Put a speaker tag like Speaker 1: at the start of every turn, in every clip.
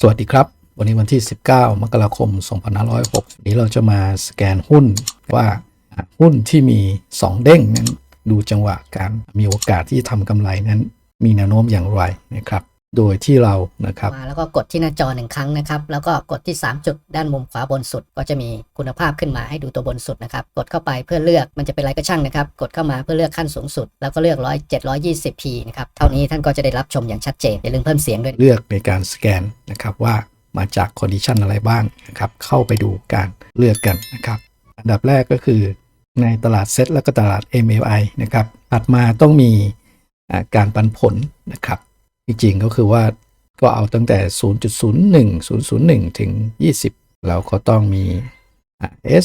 Speaker 1: สวัสดีครับ วันนี้วันที่ 19 มกราคม 2506นี้เราจะมาสแกนหุ้นว่าหุ้นที่มี 2 เด้งนั้น ดูจังหวะการมีโอกาสที่ทำกำไรนั้น มีแนวโน้มอย่างไรนะครับ โดยที่เรานะครับ
Speaker 2: มาแล้วก็กดที่หน้าจอหนึ่งครั้งนะครับ แล้วก็กดที่ 3 จุดด้านมุมขวาบนสุด ก็จะมีคุณภาพขึ้นมาให้ดูตัวบนสุดนะครับ กดเข้าไปเพื่อเลือกมันจะเป็นอะไรก็ช่างนะครับ กดเข้ามาเพื่อเลือกขั้นสูงสุด แล้วก็เลือกร้อยเจ็ดร้อยยี่สิบพีนะครับ เท่านี้ท่านก็จะได้รับชมอย่างชัดเจนอย่าลืมเพิ่มเสียงด้วย
Speaker 1: เลือกในการสแกนนะครับว่ามาจากคอนดิชันอะไรบ้างนะครับเข้าไปดูการเลือกกันนะครับอันดับแรกก็คือในตลาดเซ็ตและก็ตลาด MLI นะครับถัดมาต้องมีอ่าการปันผลนะครับ จริงๆก็คือว่าก็เอาตั้งแต่ 0.01 001 ถึง 20แล้วก็ต้องมี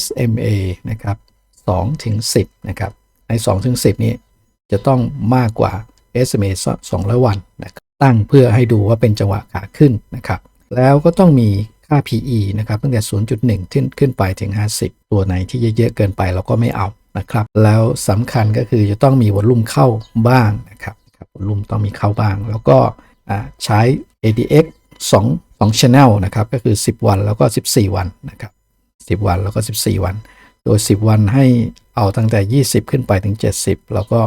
Speaker 1: SMA นะครับ2ถึง10 นะครับ ใน2ถึง10 นี้จะต้องมากกว่า SMA 200 วันนะครับตั้งเพื่อให้ดูว่าเป็นจังหวะขาขึ้นนะครับ แล้วก็ต้องมีค่า PE นะครับตั้งแต่ 0.1 ขึ้นขึ้นไปถึง 50 ตัวไหนที่เยอะๆเกินไปเราก็ไม่เอานะครับ แล้วสำคัญก็คือจะต้องมีวอลลุ่มเข้าบ้างนะครับ ครับวอลุ่มต้องมีเข้าบ้าง แล้วก็ใช้ ADX 2 2 channel นะครับก็คือ 10 วันแล้วก็ 14 วันนะครับ10 วันแล้วก็ 14 วัน โดย 10 วันให้เอาตั้งแต่ 20 ขึ้นไปถึง 70 แล้วก็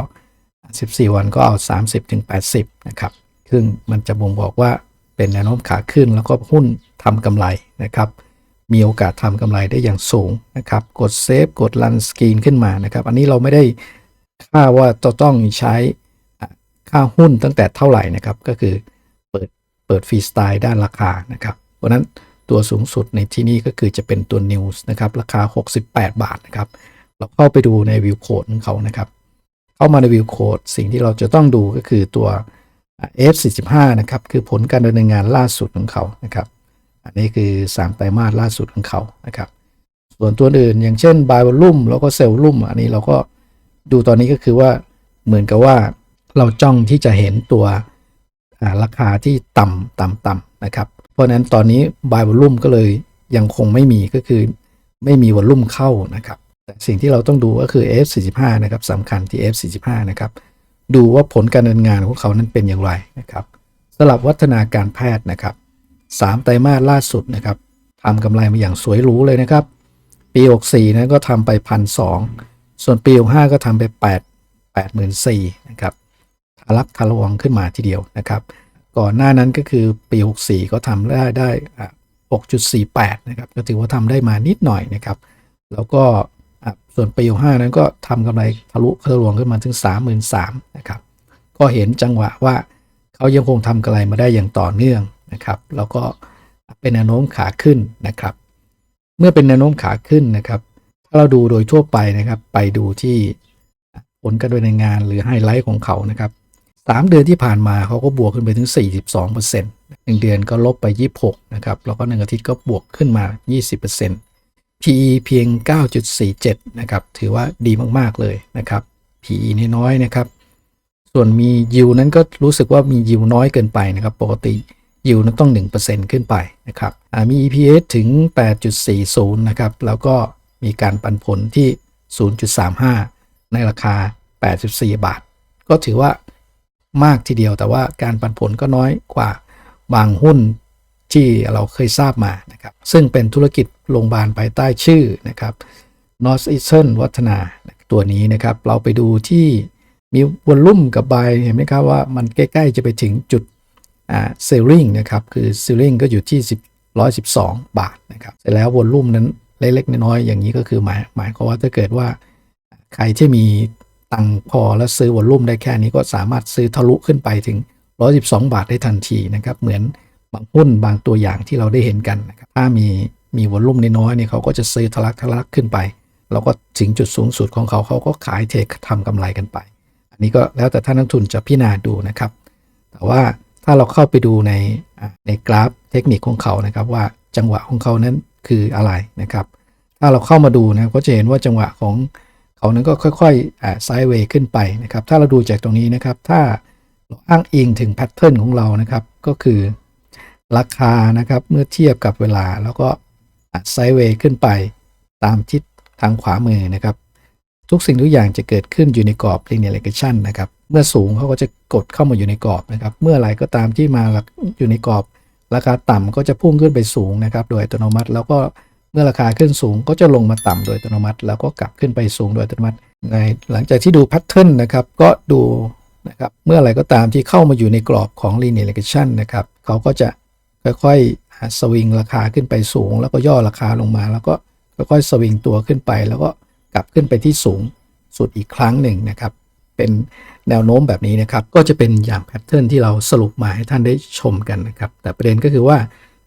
Speaker 1: 14 วันก็เอา 30 ถึง 80 นะครับซึ่งมันจะบ่งบอกว่าเป็นแนวโน้มขาขึ้นแล้วก็หุ้นทำกำไรนะครับมีโอกาสทำกำไรได้อย่างสูงนะครับ กดเซฟ กดรันสกรีนขึ้นมานะครับ อันนี้เราไม่ได้ค่าว่าจะต้องใช้ ค่าหุ้นตั้งแต่เท่าไหร่นะครับก็คือเปิดเปิดฟรีสไตล์ด้านราคานะครับเพราะนั้นตัวสูงสุดในที่นี้ก็คือจะเป็นตัว News นะครับราคา 68 บาทนะครับเราเข้าไปดูในวิวโคดของเขานะครับเข้ามาในวิวโคดสิ่งที่เราจะต้องดูก็คือตัว F45 นะครับคือผลการดำเนินงานล่าสุดของเขานะครับอันนี้คือ 3 ไตรมาสล่าสุดของเขานะครับส่วนตัวอื่นอย่างเช่น buy volume แล้วก็ sell volume อันนี้เราก็ดูตอนนี้ก็คือว่าเหมือนกับว่า เราจ้องที่จะเห็นตัวราคาที่ต่ำต่ำต่ำนะครับ เพราะนั้นตอนนี้ buy volume ก็เลยยังคงไม่มีก็คือไม่มีวอลลุ่มเข้านะครับแต่สิ่งที่เราต้องดูก็คือ F45 นะครับสำคัญที่ F45 นะครับ ดูว่าผลการดำเนินงานของเขานั้นเป็นอย่างไรนะครับสำหรับวัฒนาการแพทย์นะครับสามไตรมาสล่าสุดนะครับทำกำไรมาอย่างสวยหรูเลยนะครับ ปี 64นั้นก็ทำไปพันสส่วนปี 65 ก็ทำไป 8 8 4 0 0นะครับ ทะลักทะลวงขึ้นมาทีเดียวนะครับ ก่อนหน้านั้นก็คือปี 64 ก็ทำได้ได้ 6.48 นะครับ ก็ถือว่าทำได้มานิดหน่อยนะครับ แล้วก็ส่วนปี 65 นั้นก็ทำกำไรทะลุทะลวงขึ้นมาถึง 33,000นะครับ ก็เห็นจังหวะว่าเขายังคงทำกำไรมาได้อย่างต่อเนื่องนะครับ แล้วก็เป็นแนวโน้มขาขึ้นนะครับ เมื่อเป็นแนวโน้มขาขึ้นนะครับ ถ้าเราดูโดยทั่วไปนะครับ ไปดูที่ผลการดำเนินงานหรือไฮไลท์ของเขานะครับ สามเดือนที่ผ่านมาเขาก็บวกขึ้นไปถึง 42%หนึ่งเดือนก็ลบไป 26 นะครับ แล้วก็หนึ่งอาทิตย์ก็บวกขึ้นมา 20% PE เพียง 9.47 นะครับ ถือว่าดีมาก ๆ เลยนะครับ PE น้อยๆนะครับ ส่วนมียิวนั้นก็รู้สึกว่ามียิวน้อยเกินไปนะครับ ปกติยิวนั้นต้อง 1%ขึ้นไปนะครับมี EPS ถึง 8.40 นะครับ แล้วก็มีการปันผลที่ 0.35 ในราคา 84 บาท ก็ถือว่า มากทีเดียว แต่ว่าการปันผลก็น้อยกว่าบางหุ้นที่เราเคยทราบมานะครับ ซึ่งเป็นธุรกิจโรงพยาบาลภายใต้ชื่อนะครับ Northeastern วัฒนาตัวนี้นะครับ เราไปดูที่มีวอลลุ่มกับใบเห็นไหมครับว่ามันใกล้ ๆ จะไปถึงจุดอ่าเซลลิงนะครับ คือเซลลิงก็อยู่ที่ 10 112 บาทนะครับเสร็จแล้ววอลลุ่มนั้นเล็กๆน้อยๆอย่างนี้ก็คือหมายหมายความว่าถ้าเกิดว่าใครที่มี ตังพอแล้วซื้อวอลลุ่มได้แค่นี้ก็สามารถซื้อทะลุขึ้นไปถึง 112 บาทได้ทันทีนะครับ เหมือนบางหุ้นบางตัวอย่างที่เราได้เห็นกันนะครับถ้ามีมีวอลลุ่มน้อยๆเนี่ยเขาก็จะซื้อทะลักทะลักขึ้นไป แล้วก็ถึงจุดสูงสุดของเขาเขาก็ขายเทคทำกำไรกันไป อันนี้ก็แล้วแต่ท่านนักทุนจะพิจารณาดูนะครับ แต่ว่าถ้าเราเข้าไปดูในในกราฟเทคนิคของเขานะครับ ว่าจังหวะของเขานั้นคืออะไรนะครับ ถ้าเราเข้ามาดูนะก็จะเห็นว่าจังหวะของ เขานั้นก็ค่อยๆไซด์เวย์ขึ้นไปนะครับ ถ้าเราดูจากตรงนี้นะครับ ถ้าเราอ้างอิงถึงแพทเทิร์นของเรานะครับ ก็คือราคานะครับเมื่อเทียบกับเวลาแล้วก็ไซด์เวย์ขึ้นไปตามทิศทางขวามือนะครับ ทุกสิ่งทุกอย่างจะเกิดขึ้นอยู่ในกรอบ linear regression นะครับ เมื่อสูงเขาก็จะกดเข้ามาอยู่ในกรอบนะครับ เมื่อไหร่ก็ตามที่มาอยู่ในกรอบ ราคาต่ำก็จะพุ่งขึ้นไปสูงนะครับ โดยอัตโนมัติแล้วก็ มื่อราคาขึ้นสูงก็จะลงมาต่ำโดยอัตโนมัติ แล้วก็กลับขึ้นไปสูงโดยอัตโนมัติในหลังจากที่ดูแพทเทิร์นนะครับก็ดูนะครับเมื่ออไรก็ตามที่เข้ามาอยู่ในกรอบของ linear regression นะครับเขาก็จะค่อยๆสวิงราคาขึ้นไปสูง แล้วก็ย่อราคาลงมา แล้วก็ค่อยๆสวิงตัวขึ้นไป แล้วก็กลับขึ้นไปที่สูงสุดอีกครั้งหนึ่งนะครับ เป็นแนวโน้มแบบนี้นะครับ ก็จะเป็นอย่างแพทเทิร์นที่เราสรุปมาให้ท่านได้ชมกันนะครับ แต่ประเด็นก็คือว่า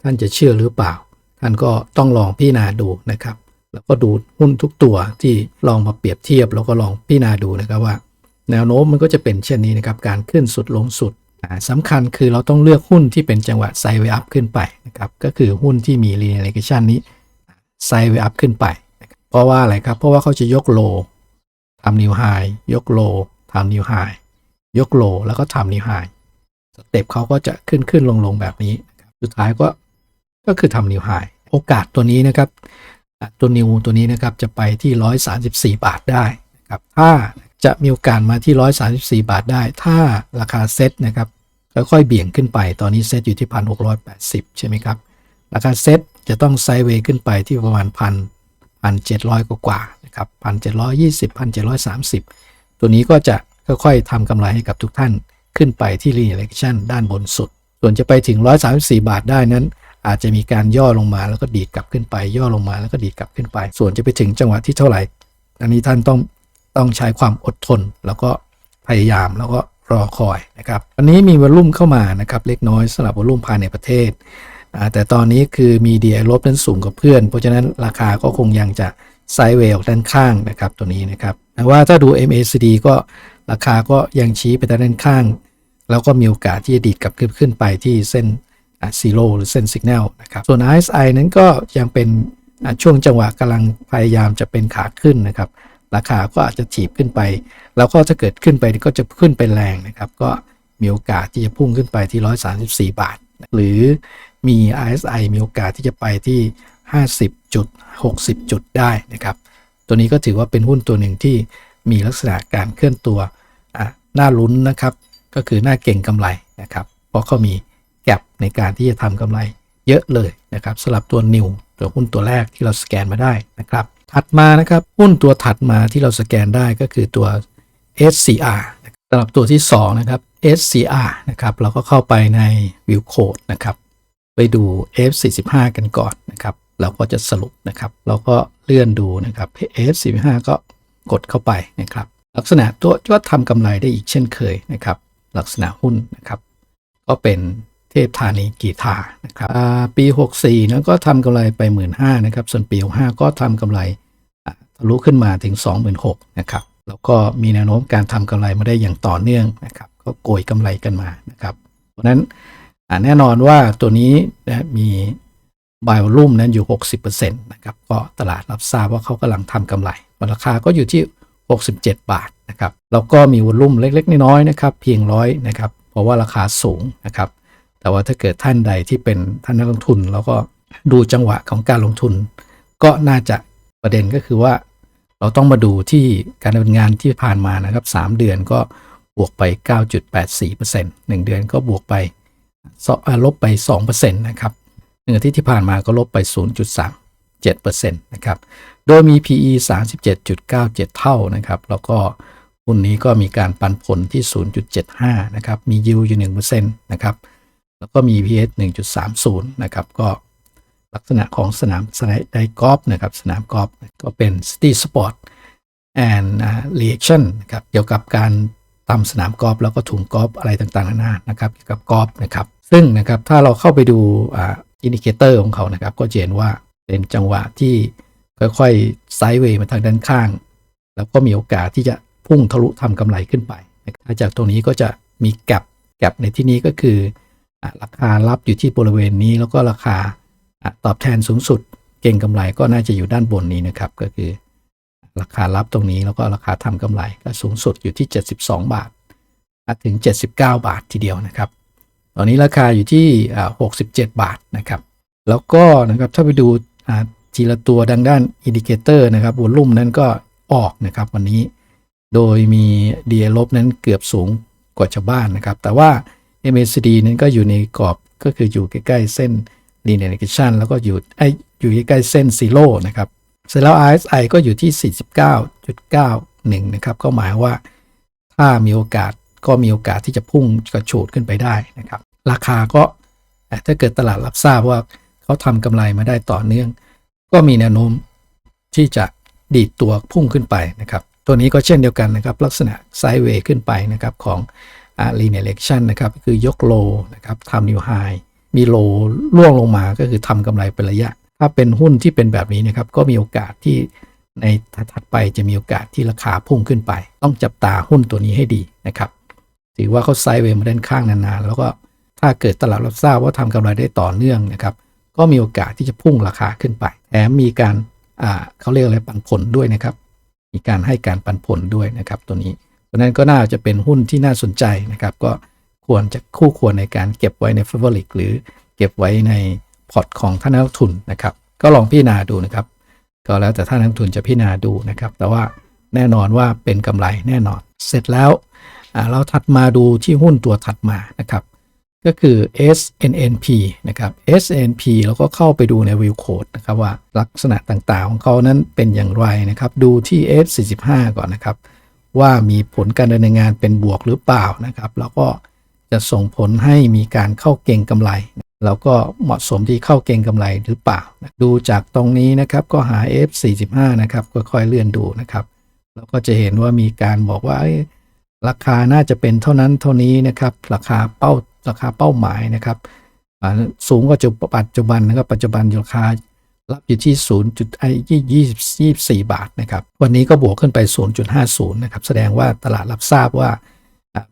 Speaker 1: ท่านจะเชื่อหรือเปล่า ท่านก็ต้องลองพิจารณาดูนะครับ แล้วก็ดูหุ้นทุกตัวที่ลองมาเปรียบเทียบ แล้วก็ลองพิจารณาดูนะครับว่า แนวโน้มมันก็จะเป็นเช่นนี้นะครับ การขึ้นสุดลงสุดอ่าสำคัญคือเราต้องเลือกหุ้นที่เป็นจังหวะไซเวอัพขึ้นไปนะครับก็คือหุ้นที่มี linear regression นี้ไซเวอัพขึ้นไป เพราะว่าอะไรครับ เพราะว่าเขาจะยกโลทำนิวไฮยกโลทำนิวไฮยกโลแล้วก็ทำนิวไฮสเต็ปเขาก็จะขึ้นขึ้นลงลงแบบนี้ สุดท้ายก็ ก็คือทำนิวไฮโอกาสตัวนี้นะครับตัวนิวตัวนี้นะครับจะไปที่ 134 บาทได้นะครับถ้าจะมีโอกาสมาที่ 134 บาทได้ ถ้าราคาเซ็ตนะครับค่อยๆเบี่ยงขึ้นไปตอนนี้เซ็ตอยู่ที่ 1,680 ใช่ไหมครับ ราคาเซ็ตจะต้องไซด์เวย์ขึ้นไปที่ประมาณพันพันเจ็ดร้อยกว่านะครับพันเจ็ดร้อยยี่สิบพันเจ็ดร้อยสามสิบตัวนี้ก็จะค่อยๆทำกำไรให้กับทุกท่านขึ้นไปที่ r e a c t i o n ด้านบนสุด ส่วนจะไปถึง 134 บาทได้นั้น อาจจะมีการย่อลงมาแล้วก็ดีดกลับขึ้นไป ย่อลงมาแล้วก็ดีดกลับขึ้นไป ส่วนจะไปถึงจังหวะที่เท่าไหร่ อันนี้ท่านต้องต้องใช้ความอดทน แล้วก็พยายามแล้วก็รอคอยนะครับอันนี้มีวอลุ่มเข้ามานะครับเล็กน้อยสำหรับวอลุ่มภายในประเทศ แต่ตอนนี้คือมี DI ลบนั้นสูงกว่าเพื่อน เพราะฉะนั้นราคาก็คงยังจะไซด์เวย์ออกด้านข้างนะครับตัวนี้นะครับแต่ว่าถ้าดู MACD ก็ราคาก็ยังชี้ไปด้านข้าง แล้วก็มีโอกาสที่จะดีดกลับขึ้นไปที่เส้น ซีโร่หรือเส้นสัญญาณนะครับ ส่วน RSI นั้นก็ยังเป็นช่วงจังหวะกำลังพยายามจะเป็นขาขึ้นนะครับ ราคาก็อาจจะถีบขึ้นไป แล้วก็ถ้าเกิดขึ้นไปก็จะขึ้นไปแรงนะครับ ก็มีโอกาสที่จะพุ่งขึ้นไปที่ 134 บาท หรือมี RSI มีโอกาสที่จะไปที่ 50จุด60 จุดได้นะครับ ตัวนี้ก็ถือว่าเป็นหุ้นตัวหนึ่งที่มีลักษณะการเคลื่อนตัวน่าลุ้นนะครับ ก็คือน่าเก่งกำไรนะครับ เพราะเขามี แก็บในการที่จะทำกำไรเยอะเลยนะครับสำหรับตัวนิวตัวหุ้นตัวแรกที่เราสแกนมาได้นะครับ ถัดมานะครับหุ้นตัวถัดมาที่เราสแกนได้ก็คือตัว SCR สำหรับตัวที่2นะครับ SCR นะครับเราก็เข้าไปใน View Code นะครับไปดู F45 กันก่อนนะครับเราก็จะสรุปนะครับ เราก็เลื่อนดูนะครับ F45 ก็กดเข้าไปนะครับ ลักษณะตัวก็ทำกำไรได้อีกเช่นเคยนะครับ ลักษณะหุ้นนะครับ ก็เป็น เทพธานีกีทานะครับปี 64นั้นก็ทำกำไรไป 1 5ื่นนะครับ ส่วนปี 65 ก็ทำกำไรทะลุขึ้นมาถึง 26,000นะครับ แล้วก็มีแนวโน้มการทำกำไรมาได้อย่างต่อเนื่องนะครับ ก็โกยกำไรกันมานะครับ เพราะนั้นแน่นอนว่าตัวนี้นะมีบายรุ่มนั้นอยู่ 60%นะครับ ก็ตลาดรับทราบว่าเขากำลังทำกำไรราคาก็อยู่ที่ 67 บาทนะครับ แล้วก็มีวอลลุ่มเล็กๆ น้อยๆนะครับ เพียงร้อยนะครับ เพราะว่าราคาสูงนะครับ แต่ว่าถ้าเกิดท่านใดที่เป็นท่านนักลงทุน แล้วก็ดูจังหวะของการลงทุน ก็น่าจะประเด็นก็คือว่า เราต้องมาดูที่การดำเนินงานที่ผ่านมานะครับ 3 เดือนก็บวกไป 9.84% 1 เดือนก็บวกไปสอ่าลบไป2%นะครับหนึ่งอาทิตย์ที่ผ่านมาก็ลบไป 0.37%นะครับ โดยมี PE 37.97 เท่านะครับ แล้วก็หุ้นนี้ก็มีการปันผลที่ 0.75 นะครับ มียิวอยู่ 1%นะครับ แล้วก็มี PS 1.30 นะครับ ก็ลักษณะของสนามสนามไดกอล์ฟนะครับ สนามกอล์ฟก็เป็น City Sport and Reaction นะครับ เกี่ยวกับการทำสนามกอล์ฟแล้วก็ถุงกอล์ฟอะไรต่างๆนานานะครับเกี่ยวกับกอล์ฟนะครับ ซึ่งนะครับถ้าเราเข้าไปดูอินดิเคเตอร์ของเขานะครับ ก็จะเห็นว่าเป็นจังหวะที่ค่อยๆไซด์เวย์มาทางด้านข้าง แล้วก็มีโอกาสที่จะพุ่งทะลุทำกำไรขึ้นไปนะครับถ้าจากตรงนี้ก็จะมีแกลบแกลบในที่นี้ก็คือ ราคารับอยู่ที่บริเวณนี้ แล้วก็ราคาตอบแทนสูงสุด เก่งกำไรก็น่าจะอยู่ด้านบนนี้นะครับ ก็คือ ราคารับตรงนี้แล้วก็ราคาทำกำไรก็สูงสุดอยู่ที่ 72 บาทถึง 79 บาททีเดียวนะครับ ตอนนี้ราคาอยู่ที่ 67 บาทนะครับ แล้วก็นะครับถ้าไปดูทีละตัวดังด้านอินดิเคเตอร์นะครับวอลุ่มนั้นก็ออกนะครับวันนี้โดยมี DA ลบนั้นเกือบสูงกว่าชาวบ้านนะครับ แต่ว่า MACD นั้นก็อยู่ในกรอบก็คืออยู่ใกล้ๆเส้น linear regression แล้วก็อยู่ไอยอยู่ใกล้ๆเส้น zero นะครับ เสร็จแล้ว RSI ก็อยู่ที่ 49.91 นะครับ ก็หมายว่าถ้ามีโอกาสก็มีโอกาสที่จะพุ่งกระโฉดขึ้นไปได้นะครับ ราคาก็ถ้าเกิดตลาดรับทราบว่าเขาทำกำไรมาได้ต่อเนื่อง ก็มีแนวโน้มที่จะดีดตัวพุ่งขึ้นไปนะครับ ตัวนี้ก็เช่นเดียวกันนะครับ ลักษณะไซด์เวย์ขึ้นไปนะครับของ อ่า linear regression นะครับคือยกโลนะครับทำนิวไฮมีโลล่วงลงมาก็คือทำกำไรเป็นระยะ ถ้าเป็นหุ้นที่เป็นแบบนี้นะครับก็มีโอกาสที่ในถัดไปจะมีโอกาสที่ราคาพุ่งขึ้นไป ต้องจับตาหุ้นตัวนี้ให้ดีนะครับถือว่าเขาไซด์เวย์มาด้านข้างนานๆ แล้วก็ถ้าเกิดตลาดรับทราบว่าทำกำไรได้ต่อเนื่องนะครับก็มีโอกาสที่จะพุ่งราคาขึ้นไปแถมมีการเขาเรียกอะไรปันผลด้วยนะครับ มีการให้การปันผลด้วยนะครับตัวนี้ เพราะนั้นก็น่าจะเป็นหุ้นที่น่าสนใจนะครับ ก็ควรจะคู่ควรในการเก็บไว้ใน f a v o r i t หรือเก็บไว้ในพอร์ตของท่านนักทุนนะครับ ก็ลองพิจารณาดูนะครับ ก็แล้วแต่ท่านนักทุนจะพิจารณาดูนะครับ แต่ว่าแน่นอนว่าเป็นกำไรแน่นอน เสร็จแล้วเราถัดมาดูที่หุ้นตัวถัดมานะครับ ก็คือ SNNP นะครับ SNP แล้วก็เข้าไปดูใน View Code นะครับว่าลักษณะต่างๆ ของเขานั้นเป็นอย่างไรนะครับ ดูที่ S45 ก่อนนะครับ ว่ามีผลการดำเนินงานเป็นบวกหรือเปล่านะครับ แล้วก็จะส่งผลให้มีการเข้าเก่งกำไร แล้วก็เหมาะสมที่เข้าเก่งกำไรหรือเปล่า ดูจากตรงนี้นะครับก็หา F45 นะครับค่อยๆเลื่อนดูนะครับแล้วก็จะเห็นว่ามีการบอกว่าเอ้ราคาน่าจะเป็นเท่านั้นเท่านี้นะครับ ราคาเป้าราคาเป้าหมายนะครับสูงกว่าจุปัจจุบันนะครับปัจจุบันราคา รับอยู่ที่0จุดไอ้ยี่สี่บาทนะครับ วันนี้ก็บวกขึ้นไป 0.50 นะครับ แสดงว่าตลาดรับทราบว่า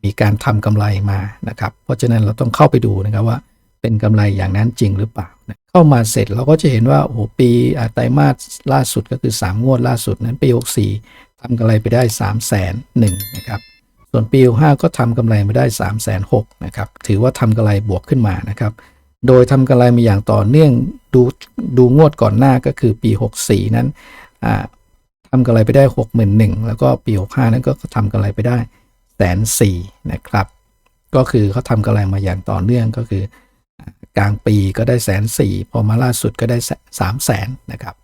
Speaker 1: มีการทำกำไรมานะครับ เพราะฉะนั้นเราต้องเข้าไปดูนะครับว่าเป็นกำไรอย่างนั้นจริงหรือเปล่า เข้ามาเสร็จเราก็จะเห็นว่าโอ้โหปีไตรมาสล่าสุดก็คือ 3 งวดล่าสุดนั้นปี64ทำกำไรไปได้ 3 0 0 0 0 0นะครับส่วนปี65ก็ทำกำไรมาได้3 6 0 0 0นะครับถือว่าทำกำไรบวกขึ้นมานะครับโดยทำกำไรมาอย่างต่อเนื่อง ดูดูงวดก่อนหน้าก็คือปี 64 นั้นทำกำไรไปได้ 61,000 แล้วก็ปี 65 นั้นก็ทำกำไรไปได้แสนสี่นะครับ ก็คือเขาทำกำไรมาอย่างต่อเนื่องก็คือกลางปีก็ได้แสนสี่พอมาล่าสุดก็ได้สามแสนนะครับ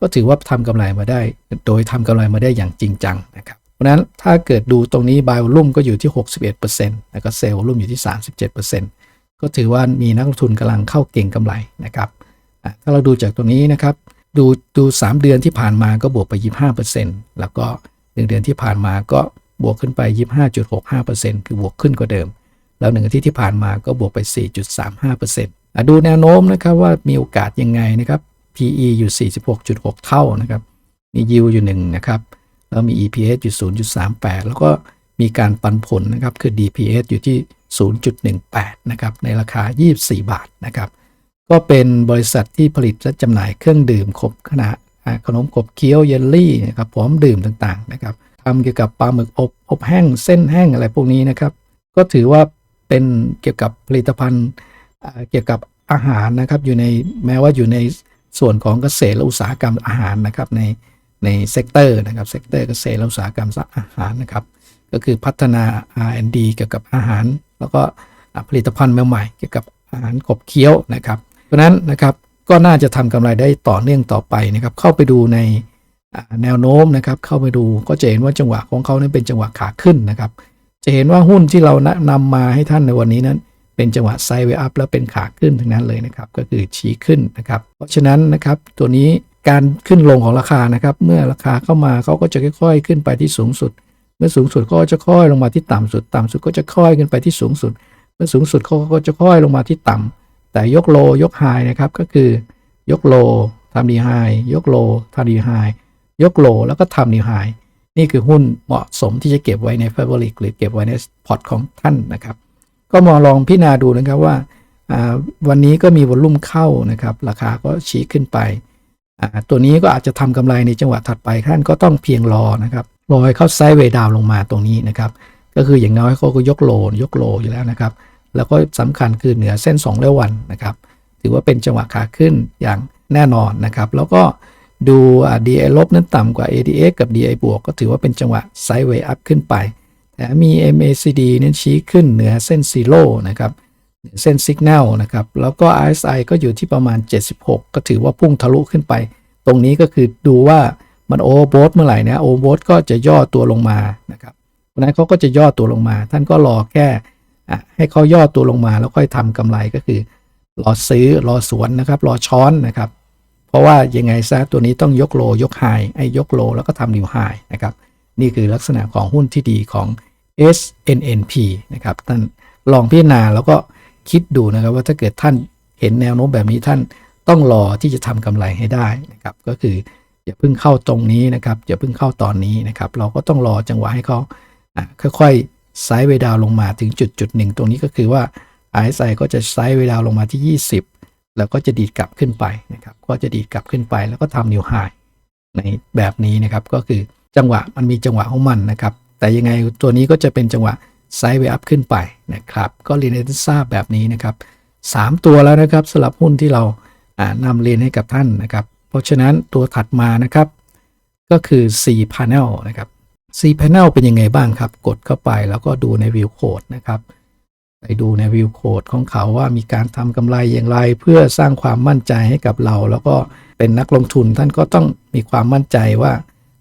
Speaker 1: ก็ถือว่าทำกำไรมาได้ โดยทำกำไรมาได้อย่างจริงจังนะครับเพราะนั้นถ้าเกิดดูตรงนี้บายลุ่มก็อยู่ที่ 61%แล้วก็เซลล์ลุ่มอยู่ที่ 37%ก็ถือว่ามีนักลงทุนกำลังเข้าเก่งกำไรนะครับ ถ้าเราดูจากตรงนี้นะครับ ดูดู 3 เดือนที่ผ่านมาก็บวกไป 25%แล้วก็ 1 เดือนที่ผ่านมาก็บวกขึ้นไป 25.65%คือบวกขึ้นกว่าเดิม แล้วหนึ่งอาทิตย์ที่ผ่านมาก็บวกไป 4.35%อดูแนวโน้มนะครับว่ามีโอกาสยังไงนะครับ PE อยู่ 46.6 เท่านะครับ มี yield อยู่1นะครับแล้วมี EPS อยู่ 0.38 แล้วก็มีการปันผลนะครับ คือ DPS อยู่ที่ 0.18 นะครับ ในราคา 24 บาทนะครับ ก็เป็นบริษัทที่ผลิตและจำหน่ายเครื่องดื่มขบขนาดขนมขบเคี้ยวเยลลี่นะครับพร้อมดื่มต่างๆนะครับทำเกี่ยวกับปลาหมึกอบอบแห้งเส้นแห้งอะไรพวกนี้นะครับ ก็ถือว่าเป็นเกี่ยวกับผลิตภัณฑ์เกี่ยวกับอาหารนะครับอยู่ในแม้ว่าอยู่ในส่วนของเกษตรและอุตสาหกรรมอาหารนะครับในในเซกเตอร์นะครับเซกเตอร์เกษตรและอุตสาหกรรมอาหารนะครับ ก็คือพัฒนา R&D เกี่ยวกับอาหาร แล้วก็ผลิตภัณฑ์ใหม่ๆเกี่ยวกับอาหารขบเคี้ยวนะครับ เพราะนั้นนะครับก็น่าจะทำกำไรได้ต่อเนื่องต่อไปนะครับ เข้าไปดูในแนวโน้มนะครับ เข้าไปดูก็จะเห็นว่าจังหวะของเขานั้นเป็นจังหวะขาขึ้นนะครับ จะเห็นว่าหุ้นที่เราแนะนำมาให้ท่านในวันนี้นั้น เป็นจังหวะไซด์เวอัพแล้วเป็นขาขึ้นทั้งนั้นเลยนะครับ ก็คือชี้ขึ้นนะครับ เพราะฉะนั้นนะครับตัวนี้การขึ้นลงของราคานะครับ เมื่อราคาเข้ามาเขาก็จะค่อยๆ ขึ้นไปที่สูงสุด เมื่อสูงสุดก็จะค่อยลงมาที่ต่ำสุด ต่ำสุดก็จะค่อยขึ้นไปที่สูงสุด เมื่อสูงสุดเขาก็จะค่อยลงมาที่ต่ำ แต่ยกโลยกไฮนะครับก็คือยกโลทำดีไฮยกโลทำดีไฮยกโลแล้วก็ทำดีไฮนี่คือหุ้นเหมาะสมที่จะเก็บไว้ใน f a v o r i t หรือเก็บไว้ในพอร์ตของท่านนะครับ ก็มองลองพิจารณาดูนะครับว่าวันนี้ก็มีวอลลุ่มเข้านะครับ ราคาก็ชี้ขึ้นไป ตัวนี้ก็อาจจะทำกำไรในจังหวะถัดไปท่านก็ต้องเพียงรอนะครับรอให้เข้าไซด์เวดาวลงมาตรงนี้นะครับ ก็คืออย่างน้อยเขาก็ยกโลยกโลอยู่แล้วนะครับ แล้วก็สำคัญคือเหนือเส้น2เดือนวันนะครับ ถือว่าเป็นจังหวะขาขึ้นอย่างแน่นอนนะครับ แล้วก็ดู DI ลบนั้นต่ำกว่า ADX กับ DI บวกก็ถือว่าเป็นจังหวะไซด์เวย์อัพขึ้นไป แต่มี MACD นั้นชี้ขึ้นเหนือเส้นซีโร่นะครับเส้นสัญญาณนะครับ แล้วก็ RSI ก็อยู่ที่ประมาณ 76 ก็ถือว่าพุ่งทะลุขึ้นไป ตรงนี้ก็คือดูว่ามันโอเวอร์โบทเมื่อไหร่นะโอเวอร์โบทก็จะย่อตัวลงมานะครับเพราะนั้นเขาก็จะย่อตัวลงมา ท่านก็รอแค่ อะให้เขาย่อตัวลงมาแล้วค่อยทำกำไรก็คือ รอซื้อรอสวนนะครับ รอช้อนนะครับ เพราะว่ายังไงซะตัวนี้ต้องยกโลยกไฮไอ้ยกโลแล้วก็ทำนิวไฮนะครับ นี่คือลักษณะของหุ้นที่ดีของ SNNP นะครับท่านลองพิจารณาแล้วก็คิดดูนะครับว่าถ้าเกิดท่านเห็นแนวโน้มแบบนี้ท่านต้องรอที่จะทำกำไรให้ได้นะครับ ก็คืออย่าเพิ่งเข้าตรงนี้นะครับอย่าเพิ่งเข้าตอนนี้นะครับ เราก็ต้องรอจังหวะให้เขาอะค่อยๆ ไซด์เวดาวลงมาถึงจุดจุดหนึ่งตรงนี้ก็คือว่า RSI ก็จะไซด์เวดาวลงมาที่ 20 แล้วก็จะดีดกลับขึ้นไปนะครับก็จะดีดกลับขึ้นไปแล้วก็ทำนิวไฮในแบบนี้นะครับก็คือจังหวะมันมีจังหวะของมันนะครับ แต่ยังไงตัวนี้ก็จะเป็นจังหวะไซด์เวอัพขึ้นไปนะครับก็เรียนให้ท่านทราบแบบนี้นะครับ 3 ตัวแล้วนะครับสำหรับหุ้นที่เราอ่านำเรียนให้กับท่านนะครับ เพราะฉะนั้นตัวถัดมานะครับก็คือ C panel นะครับ C panel เป็นยังไงบ้างครับ กดเข้าไปแล้วก็ดูในวิวโคดนะครับไปดูในวิวโคดของเขาว่ามีการทำกำไรอย่างไร เพื่อสร้างความมั่นใจให้กับเรา แล้วก็เป็นนักลงทุนท่านก็ต้องมีความมั่นใจว่า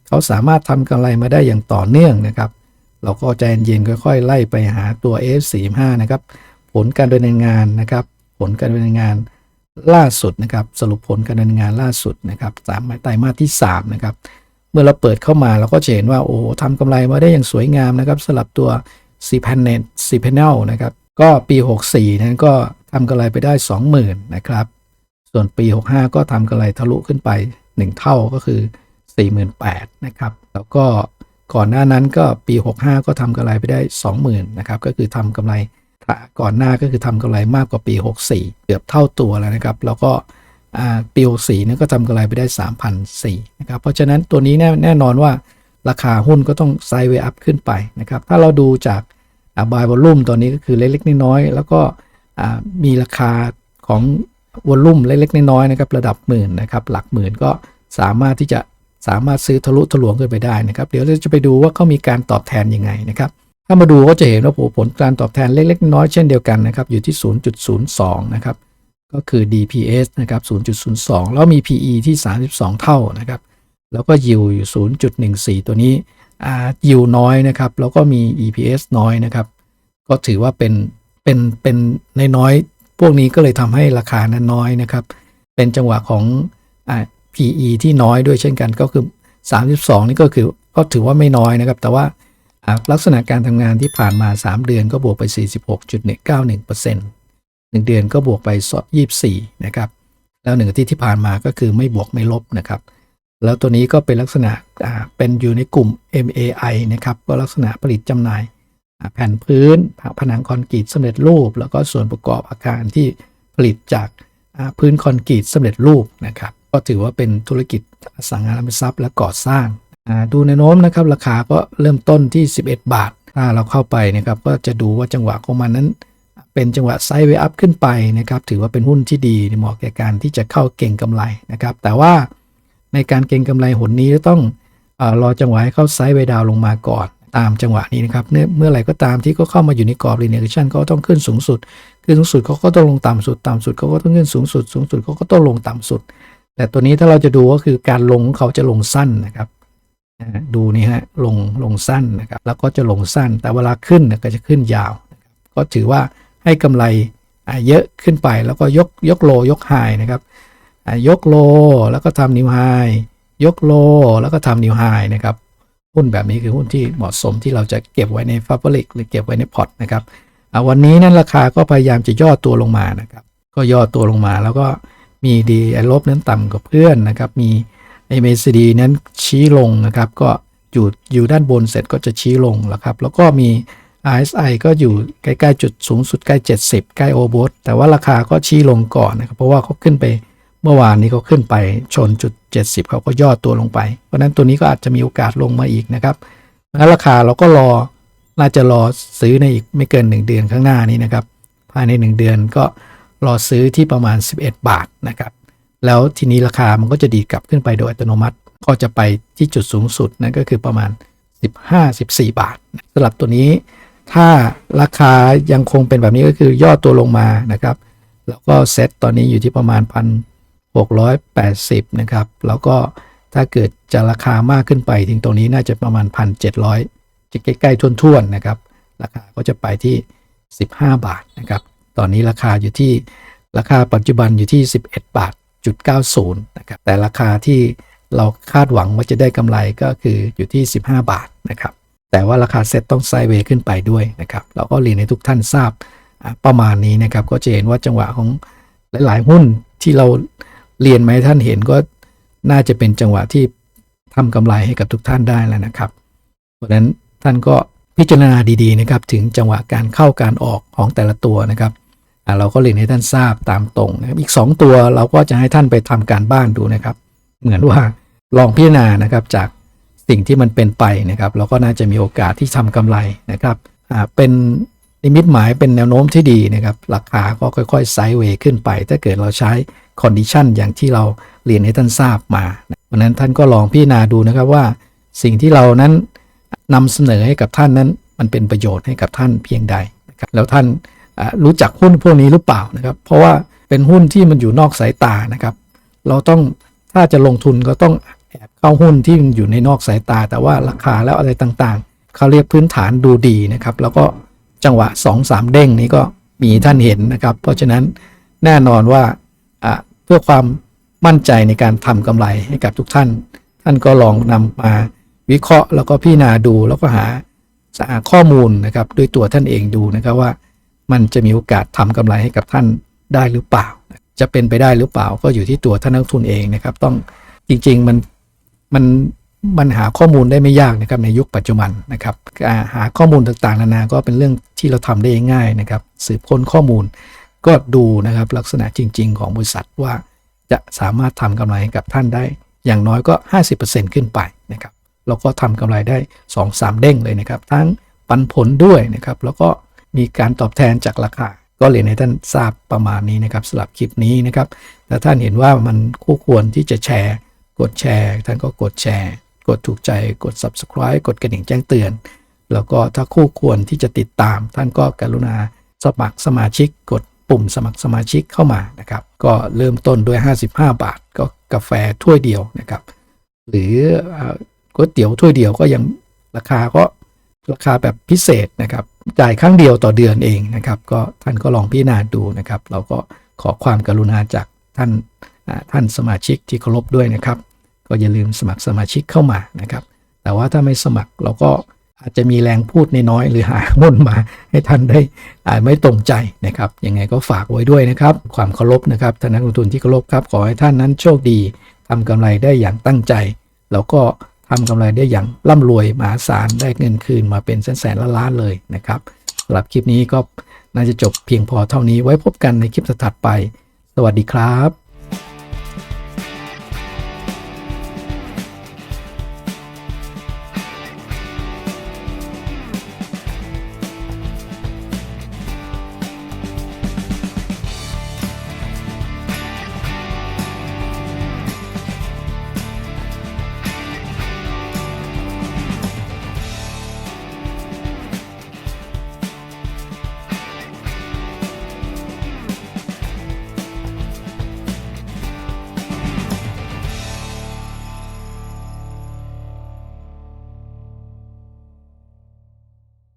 Speaker 1: เขาสามารถทำกำไรมาได้อย่างต่อเนื่องนะครับ เราก็ใจเย็นค่อย ๆ ไล่ไปหาตัว F45 นะครับ ผลการดำเนินงานนะครับ ผลการดำเนินงานล่าสุดนะครับ สรุปผลการดำเนินงานล่าสุดนะครับสามไตรมาสที่3นะครับ เมื่อเราเปิดเข้ามาเราก็จะเห็นว่า โอ้ทำกำไรมาได้อย่างสวยงามนะครับสำหรับตัว c p a n e t c p a n e l นะครับ ก็ปี 64 นั้นก็ทำกำไรไปได้ 20,000 นะครับ ส่วนปี 65 ก็ทำกำไรทะลุขึ้นไป 1 เท่าก็คือ 48,000นะครับ แล้วก็ก่อนหน้านั้นก็ปี 65 ก็ทำกำไรไปได้ 20,000นะครับก็คือทำกำไรก่อนหน้าก็คือทำกำไรมากกว่าปี 64 เกือบเท่าตัวแล้วนะครับ แล้วก็ อ่าปีนั้นก็ทำกำไรไปได้ 3,004นะครับเพราะฉะนั้นตัวนี้แน่แน่นอนว่าราคาหุ้นก็ต้องไซด์เวย์อัพขึ้นไปนะครับถ้าเราดูจากบายวอลลุ่มตัวนี้ก็คือเล็กๆน้อยๆแล้วก็มีราคาของวอลลุ่มเล็กๆน้อยๆนะครับระดับหมื่นนะครับหลักหมื่นก็สามารถที่จะสามารถซื้อทะลุทะลวงขึ้นไปได้นะครับ เดี๋ยวเราจะไปดูว่าเขามีการตอบแทนยังไงนะครับถ้ามาดูก็จะเห็นว่าผลการตอบแทนเล็กๆน้อยๆเช่นเดียวกันนะครับอยู่ที่ 0.02 นะครับ ก็คือ DPS นะครับ 0.02 แล้วมี PE ที่ 32 เท่านะครับ แล้วก็ yield อยู่ 0.14 ตัวนี้อ่า yield น้อยนะครับ แล้วก็มี EPS น้อยนะครับ ก็ถือว่าเป็น เป็น เป็นในน้อย พวกนี้ก็เลยทำให้ราคานั้นน้อยนะครับ เป็นจังหวะของอ PE ที่น้อยด้วยเช่นกันก็คือ 32 นี่ก็คือ ก็ถือว่าไม่น้อยนะครับ แต่ว่าลักษณะการทำงานที่ผ่านมา 3 เดือนก็บวกไป 46.91% 1 เดือนก็บวกไป24 นะครับ แล้วหนึ่งอาทิตย์ที่ผ่านมาก็คือไม่บวกไม่ลบนะครับ แล้วตัวนี้ก็เป็นลักษณะเป็นอยู่ในกลุ่ม MAI นะครับ ก็ลักษณะผลิตจำหน่ายแผ่นพื้นผนังคอนกรีตสำเร็จรูป แล้วก็ส่วนประกอบอาคารที่ผลิตจากพื้นคอนกรีตสำเร็จรูปนะครับ ก็ถือว่าเป็นธุรกิจอสังหาริมทรัพย์และก่อสร้างดูแนวโน้มนะครับราคาก็เริ่มต้นที่ 11 บาท ถ้าเราเข้าไปนะครับก็จะดูว่าจังหวะของมันนั้น เป็นจังหวะไซด์เวอัพขึ้นไปนะครับถือว่าเป็นหุ้นที่ดีเหมาะแก่การที่จะเข้าเก่งกำไรนะครับ แต่ว่าในการเก่งกำไรหนนี้ต้องอรอจังหวะให้เข้าไซด์เวดาวลงมาก่อนตามจังหวะนี้นะครับเมื่อไหร่ก็ตามที่ก็เข้ามาอยู่ในกรอบ linear action ก็ต้องขึ้นสูงสุด ขึ้นสูงสุดเขาก็ต้องลงต่ำสุด ต่ำสุดเขาก็ต้องขึ้นสูงสุด สูงสุดเขาก็ต้องลงต่ำสุด แต่ตัวนี้ถ้าเราจะดูก็คือการลงเขาจะลงสั้นนะครับดูนี่ฮะลงลงสั้นนะครับแล้วก็จะลงสั้น แต่เวลาขึ้นก็จะขึ้นยาว ก็ถือว่า ให้กำไรเยอะขึ้นไปแล้วก็ยกยกโลยกไฮนะครับยกโลแล้วก็ทำนิวไฮยกโลแล้วก็ทำนิวไฮนะครับหุ้นแบบนี้คือหุ้นที่เหมาะสมที่เราจะเก็บไว้ในฟ a บริกหรือเก็บไว้ในพอร์ตนะครับวันนี้นั้นราคาก็พยายามจะย่อตัวลงมานะครับ ก็ย่อตัวลงมาแล้วก็มีดีลบนั้นต่ำกว่าเพื่อนนะครับ มี MACD นั้นชี้ลงนะครับ ก็อยู่อยู่ด้านบนเสร็จก็จะชี้ลงแล้วครับ แล้วก็มี RSI ก็อยู่ใกล้ๆจุดสูงสุดใกล้ 70 ใกล้โอเวอร์แต่ว่าราคาก็ชี้ลงก่อนนะครับ เพราะว่าเขาขึ้นไปเมื่อวานนี้เขาขึ้นไปชนจุด 70 เขาก็ย่อตัวลงไป เพราะนั้นตัวนี้ก็อาจจะมีโอกาสลงมาอีกนะครับงั้นราคาเราก็รอน่าจะรอซื้อในอีกไม่เกิน 1 เดือนข้างหน้านี้นะครับ ภายใน 1 เดือนก็รอซื้อที่ประมาณ 11 บาทนะครับ แล้วทีนี้ราคามันก็จะดีดกลับขึ้นไปโดยอัตโนมัติ ก็จะไปที่จุดสูงสุดนั่นก็คือประมาณ 15-14 บาทสำหรับตัวนี้ ถ้าราคายังคงเป็นแบบนี้ก็คือย่อตัวลงมานะครับ แล้วก็เซ็ตตอนนี้อยู่ที่ประมาณ 1,680 นะครับ แล้วก็ถ้าเกิดจะราคามากขึ้นไปถึงตรงนี้น่าจะประมาณ 1,700 จะใกล้ๆทุ่วนๆนะครับ ราคาก็จะไปที่ 15 บาทนะครับ ตอนนี้ราคาอยู่ที่ราคาปัจจุบันอยู่ที่ 11 บาทจุด90นะครับ แต่ราคาที่เราคาดหวังว่าจะได้กำไรก็คืออยู่ที่ 15 บาทนะครับ แต่ว่าราคาเซ็ตต้องไซเวย์ขึ้นไปด้วยนะครับเราก็เรียนให้ทุกท่านทราบประมาณนี้นะครับ ก็จะเห็นว่าจังหวะของหลาย ๆ หุ้นที่เราเรียนมาให้ท่านเห็นก็น่าจะเป็นจังหวะที่ทำกำไรให้กับทุกท่านได้แล้วนะครับ เพราะฉะนั้นท่านก็พิจารณาดีๆนะครับถึงจังหวะการเข้าการออกของแต่ละตัวนะครับเราก็เรียนให้ท่านทราบตามตรงนะครับอีก 2 ตัวเราก็จะให้ท่านไปทำการบ้านดูนะครับ เหมือนว่าลองพิจารณานะครับจาก สิ่งที่มันเป็นไปนะครับเราก็น่าจะมีโอกาสที่ทำกำไรนะครับเป็นนิมิตหมายเป็นแนวโน้มที่ดีนะครับราคาก็ค่อยๆไซด์เวย์ขึ้นไป ถ้าเกิดเราใช้คอนดิชันอย่างที่เราเรียนให้ท่านทราบมาเพราะนั้นท่านก็ลองพิจารณาดูนะครับว่า สิ่งที่เรานั้นนำเสนอให้กับท่านนั้น มันเป็นประโยชน์ให้กับท่านเพียงใดนะครับแล้วท่านรู้จักหุ้นพวกนี้หรือเปล่านะครับ เพราะว่าเป็นหุ้นที่มันอยู่นอกสายตานะครับ เราต้องถ้าจะลงทุนก็ต้อง แอบเข้าหุ้นที่อยู่ในนอกสายตา แต่ว่าราคาแล้วอะไรต่างๆ เขาเรียกพื้นฐานดูดีนะครับ แล้วก็จังหวะ 2-3เด้งนี้ก็มีท่านเห็นนะครับ เพราะฉะนั้นแน่นอนว่าเพื่อความมั่นใจในการทำกำไรให้กับทุกท่าน ท่านก็ลองนำมาวิเคราะห์แล้วก็พิจารณาดูแล้วก็หาหาข้อมูลนะครับด้วยตัวท่านเองดูนะครับว่า มันจะมีโอกาสทำกำไรให้กับท่านได้หรือเปล่า จะเป็นไปได้หรือเปล่าก็อยู่ที่ตัวท่านนักลงทุนเองนะครับ ต้องจริง ๆ มัน มันมันหาข้อมูลได้ไม่ยากนะครับในยุคปัจจุบันนะครับหาข้อมูลต่างๆนานาก็เป็นเรื่องที่เราทำได้ง่ายนะครับ สืบค้นข้อมูลก็ดูนะครับลักษณะจริง ๆ ของบริษัทว่าจะสามารถทำกำไรกับท่านได้ อย่างน้อยก็ 50%ขึ้นไปนะครับแล้วก็ทำกำไรได้ 2-3 เด้งเลยนะครับ ทั้งปันผลด้วยนะครับ แล้วก็มีการตอบแทนจากราคา ก็เรียนให้ท่านทราบประมาณนี้นะครับสำหรับคลิปนี้นะครับถ้าท่านเห็นว่ามันคู่ควรที่จะแชร์ กดแชร์ท่านก็กดแชร์ กดถูกใจกด subscribe กดกระดิ่งแจ้งเตือน แล้วก็ถ้าคู่ควรที่จะติดตาม ท่านก็กรุณาสมัครสมาชิก กดปุ่มสมัครสมาชิกเข้ามานะครับ ก็เริ่มต้นด้วย 55 บาท ก็กาแฟถ้วยเดียวนะครับ หรือก๋วยเตี๋ยวถ้วยเดียวก็ยังราคาก็ราคาแบบพิเศษนะครับ จ่ายครั้งเดียวต่อเดือนเองนะครับ ก็ท่านก็ลองพิจารณาดูนะครับ เราก็ขอความกรุณาจากท่านท่านสมาชิกที่เคารพด้วยนะครับ ก็อย่าลืมสมัครสมาชิกเข้ามานะครับ แต่ว่าถ้าไม่สมัครเราก็อาจจะมีแรงพูดนน้อยหรือหาหุ้นมาให้ท่านได้อ่าไม่ตรงใจนะครับยังไงก็ฝากไว้ด้วยนะครับ ความเคารพนะครับท่านนักลงทุนที่เคารพครับ ขอให้ท่านนั้นโชคดีทำกำไรได้อย่างตั้งใจ แล้วก็ทำกำไรได้อย่างร่ำรวยมหาศาลได้เงินคืนมาเป็นแสนๆล้านเลยนะครับสำหรับคลิปนี้ก็น่าจะจบเพียงพอเท่านี้ไว้พบกันในคลิปถัดไป สวัสดีครับ